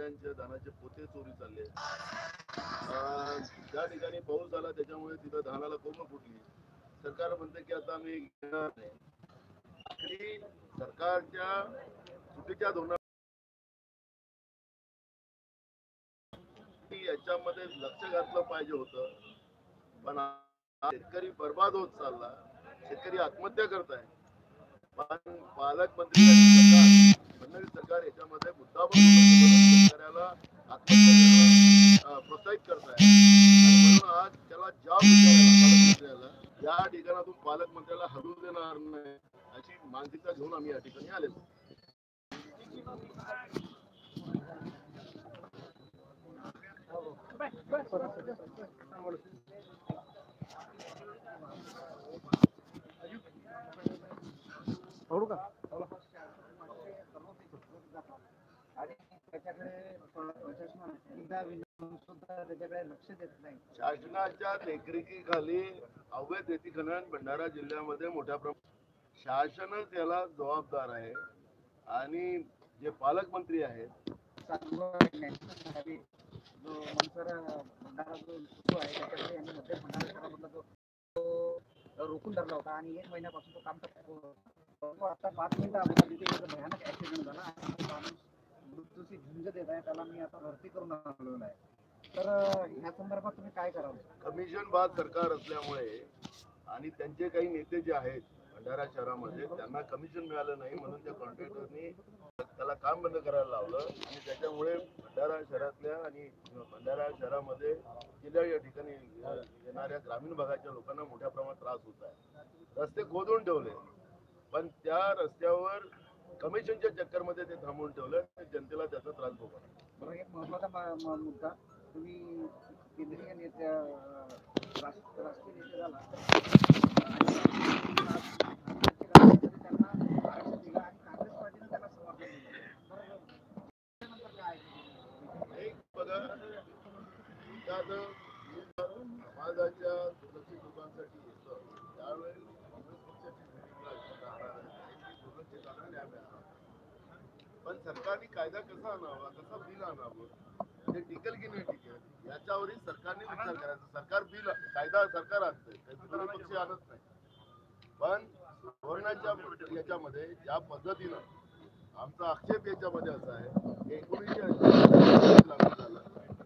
शेतकऱ्यांच्या धानाचे पोते चोरी चालले अं, ज्या ठिकाणी पाऊस झाला त्याच्यामुळे तिथं धानाला कोंब फुटली. सरकार म्हणते की आता आम्ही घेणार नाही. सरकारच्या चुकीच्या धोरणा याच्यामध्ये लक्ष घातलं पाहिजे होतं. पण शेतकरी बर्बाद होत चालला. शेतकरी आत्महत्या करत आहे. पण पालकमंत्री फडणवीस सरकार याच्यामध्ये मुद्दा शेतकऱ्याला आत्महत्या प्रोत्साहित करत आहे. म्हणून आज त्याला जॉब पालकमंत्र्याला या ठिकाणातून पालकमंत्र्याला हलवू देणार नाही अशी मानसिकता घेऊन आम्ही या ठिकाणी आलेलो आवडू का आणि त्याच्याकडे प्रशासन एकदा विनंती सुद्धा त्याच्याकडे लक्ष देत नाही शासनाच्या देखरेखीखाली अवैध रेती खनन भंडारा जिल्ह्यामध्ये मोठ्या प्रमाणात शासनच याला जबाबदार आहे. आणि जे पालकमंत्री आहेत चांगलं नॅशनल हायवे जो मनसर भंडारा जो सुरू आहे त्याच्याकडे यांनी मध्ये भंडारा शहरामधला जो तो रोखून धरला होता. आणि एक महिन्यापासून तो काम करतो आता पाच मिनिटं भयानक ऍक्सिडेंट झाला. आणि मृत्यूशी झुंज देत आहे त्याला मी आता भरती करून आलेलो आहे. तर या ह्या संदर्भात तुम्ही काय कराल? कमिशन बाद सरकार असल्यामुळे आणि त्यांचे काही नेते जे आहेत भंडारा शहरामध्ये त्यांना कमिशन मिळालं नाही म्हणून त्या कॉन्ट्रॅक्टरनी त्याला काम बंद करायला लावलं. आणि त्याच्यामुळे भंडारा शहरातल्या आणि भंडारा शहरामध्ये गेल्या या ठिकाणी येणाऱ्या ग्रामीण भागाच्या लोकांना मोठ्या प्रमाणात त्रास होत आहे. रस्ते खोदून ठेवले. पण त्या रस्त्यावर कमिशनच्या चक्करमध्ये ते थांबवून ठेवलं आणि जनतेला त्याचा त्रास भोगावा. एक महत्त्वाचा मुद्दा तुम्ही केंद्रीय नेत्या राष्ट्रीय नेते झाला आणि त्यांना आरक्षण दिलं आणि काँग्रेस पार्टीने त्यांना समर्थन दिलं बरं, त्यानंतर काय एक बघा एखादं समाजाच्या दुर्लक्षित लोकांसाठी येतं त्यावेळी काँग्रेस पक्षाची भूमिका राहणार आहे. त्यांची दुर्लक्षित आणि न्याय मिळावा. पण सरकारने कायदा कसा आणावा कसा बिल आणावं ते टिकेल की नाही टिकेल याच्यावरही सरकारने विचार करायचा. सरकार बिल कायदा सरकार आणतंय विरोधी पक्ष आणत नाही. पण धोरणाच्या याच्यामध्ये ज्या पद्धतीनं आमचा आक्षेप याच्यामध्ये असा आहे एकोणीसशे ऐंशी लागू झालं.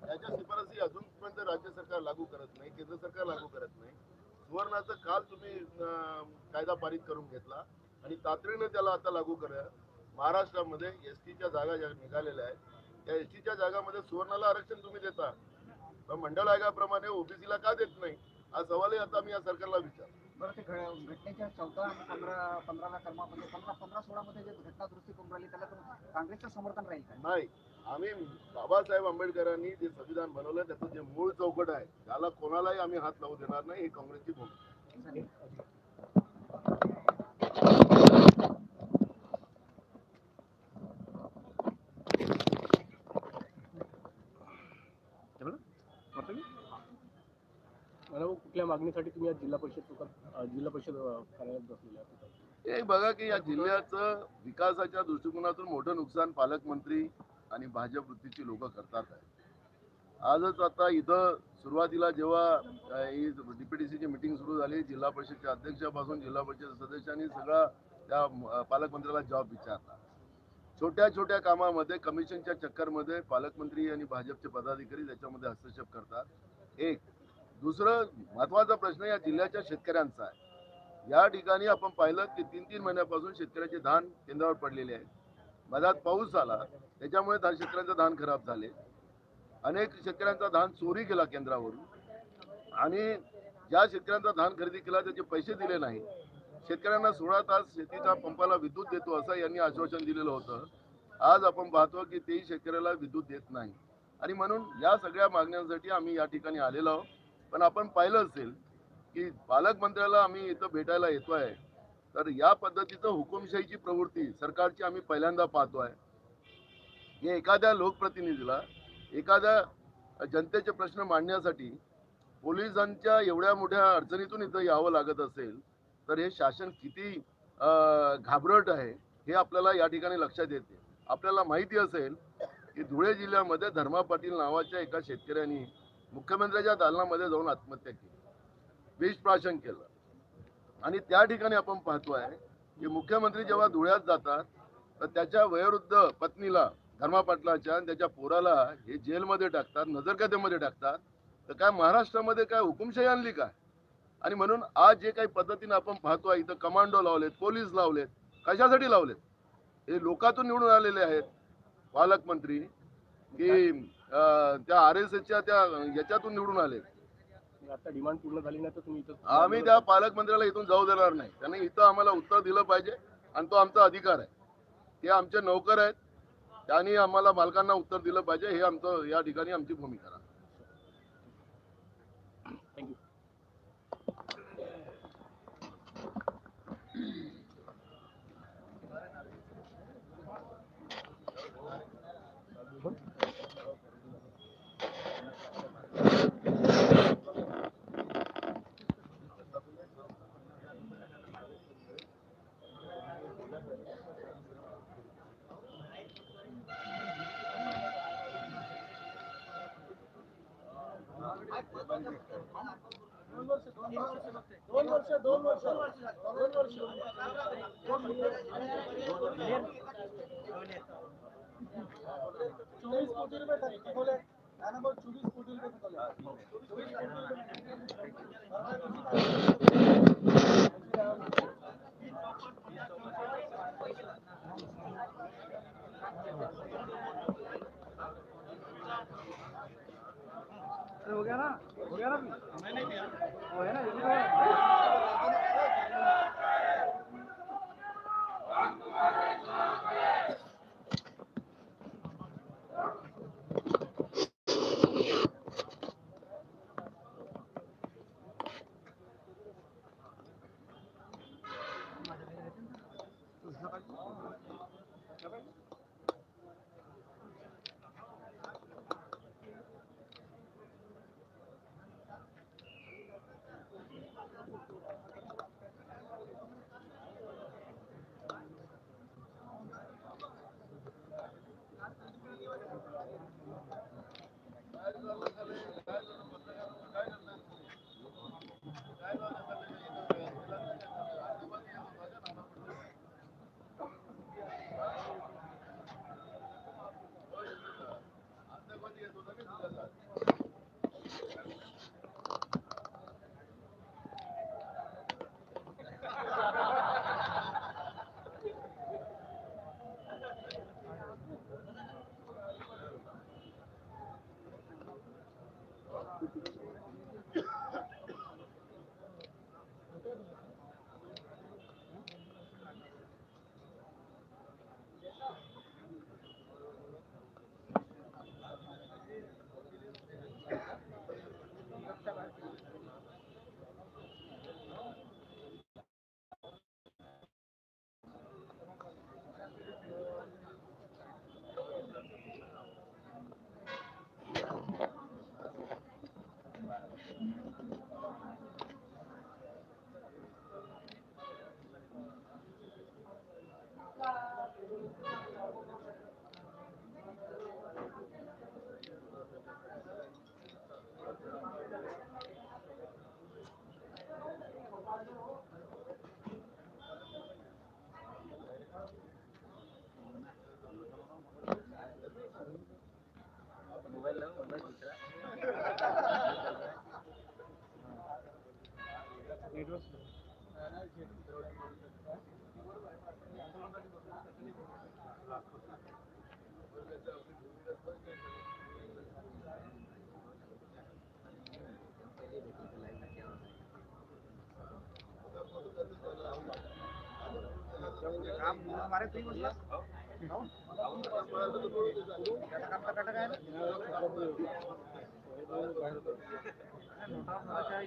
त्याच्या शिफारसी अजूनपर्यंत राज्य सरकार लागू करत नाही केंद्र सरकार लागू करत नाही. सुवर्णाचं काल तुम्ही कायदा पारित करून घेतला आणि तातडीनं त्याला आता लागू करा. महाराष्ट्रामध्ये एस टीच्या जागा ज्या निघालेल्या आहेत त्या एस टीच्या जागामध्ये सुवर्णाला आरक्षण तुम्ही देता. पण मंडळ आयोगाप्रमाणे ओबीसीला का देत नाही? हा सवालही आता मी या सरकारला विचार बरं ते घ- घटनेच्या चौदा आणि पंधरा पंधरा पंधरा सोळामध्ये जे घटना दुरुस्ती करून राहिली त्याला काँग्रेसचं समर्थन राहील का? नाही. आम्ही बाबासाहेब आंबेडकरांनी जे संविधान बनवलं त्याचं जे मूळ चौकट आहे त्याला कोणालाही आम्ही हात लावू देणार नाही ही काँग्रेसची भूमिका आहे. मागणीसाठी तुम्ही आज जिल्हा परिषद जिल्हा परिषद कार्यालयात बसलेले आहात. हे बघा की या जिल्ह्याचं विकासाच्या दृष्टिकोनातून मोठं नुकसान पालकमंत्री आणि भाजप वृत्तीची लोक करतात आहे. आजच आता इथं सुरुवातीला जेव्हा ही डीपीडीसीची मिटिंग सुरू झाली जिल्हा परिषदच्या अध्यक्षापासून जिल्हा परिषद सदस्यांनी सगळा त्या पालकमंत्र्याला जॉब विचारला. छोट्या छोट्या कामामध्ये कमिशनच्या चक्करमध्ये पालकमंत्री आणि भाजपचे पदाधिकारी त्याच्यामध्ये हस्तक्षेप करतात. एक दुसरं महत्त्वाचा प्रश्न या जिल्ह्याच्या शेतकऱ्यांचा आहे. या ठिकाणी आपण पाहिलं की तीन तीन महिन्यापासून शेतकऱ्याचे धान केंद्रावर पडलेले आहे मधात पाऊस आला त्याच्यामुळे शेतकऱ्यांचं धान खराब झाले. अनेक शेतकऱ्यांचा धान चोरी केला केंद्रावरून. आणि ज्या शेतकऱ्यांचा धान खरेदी केला त्याचे पैसे दिले नाही. शेतकऱ्यांना सोळा तास शेतीच्या पंपाला विद्युत देतो असं यांनी आश्वासन दिलेलं होतं. आज आपण पाहतो की तेही शेतकऱ्याला विद्युत देत नाही. आणि म्हणून या सगळ्या मागण्यांसाठी आम्ही या ठिकाणी आलेलो आहोत. पण आपण पाहिलं असेल की पालकमंत्र्याला आम्ही इथं भेटायला येतो आहे तर या पद्धतीचं हुकुमशाहीची प्रवृत्ती सरकारची आम्ही पहिल्यांदा पाहतो आहे. हे एखाद्या लोकप्रतिनिधीला एखाद्या जनतेचे प्रश्न मांडण्यासाठी पोलिसांच्या एवढ्या मोठ्या अडचणीतून इथं यावं लागत असेल तर हे शासन किती अं, घाबरट आहे हे आपल्याला या ठिकाणी लक्षात येते. आपल्याला माहिती असेल की धुळे जिल्ह्यामध्ये धर्मा पाटील नावाच्या एका शेतकऱ्यांनी मुख्यमंत्र्याच्या दालनामध्ये जाऊन आत्महत्या केली. विष प्राशन केलं. आणि त्या ठिकाणी आपण पाहतोय की मुख्यमंत्री जेव्हा धुळ्यात जातात तर त्याच्या वयोवृद्ध पत्नीला धर्मा पाटलाच्या आणि त्याच्या पोराला हे जेलमध्ये टाकतात नजरकॅदेमध्ये टाकतात. तर काय महाराष्ट्रामध्ये काय हुकुमशाही आणली काय? आणि म्हणून आज जे काही पद्धतीने आपण पाहतोय इथं कमांडो लावलेत पोलीस लावलेत कशासाठी लावलेत? हे लोकातून निवडून आलेले आहेत पालकमंत्री की त्या आर एस एसच्या त्या याच्यातून निवडून आले. आता डिमांड पूर्ण झाली नाही तर तुम्ही इथं आम्ही त्या पालकमंत्र्याला इथून जाऊ देणार नाही. त्यांनी इथं आम्हाला उत्तर दिलं पाहिजे आणि तो आमचा अधिकार आहे. ते आमचे नौकर आहेत. त्यांनी आम्हाला मालकांना उत्तर दिलं पाहिजे. हे आमचं या ठिकाणी आमची भूमिका आहे थँक्यू काम मारे तुम्ही बसला जाऊन. No. त्याचं काम टकाटक आहे ना. नोटा- नोटाच्या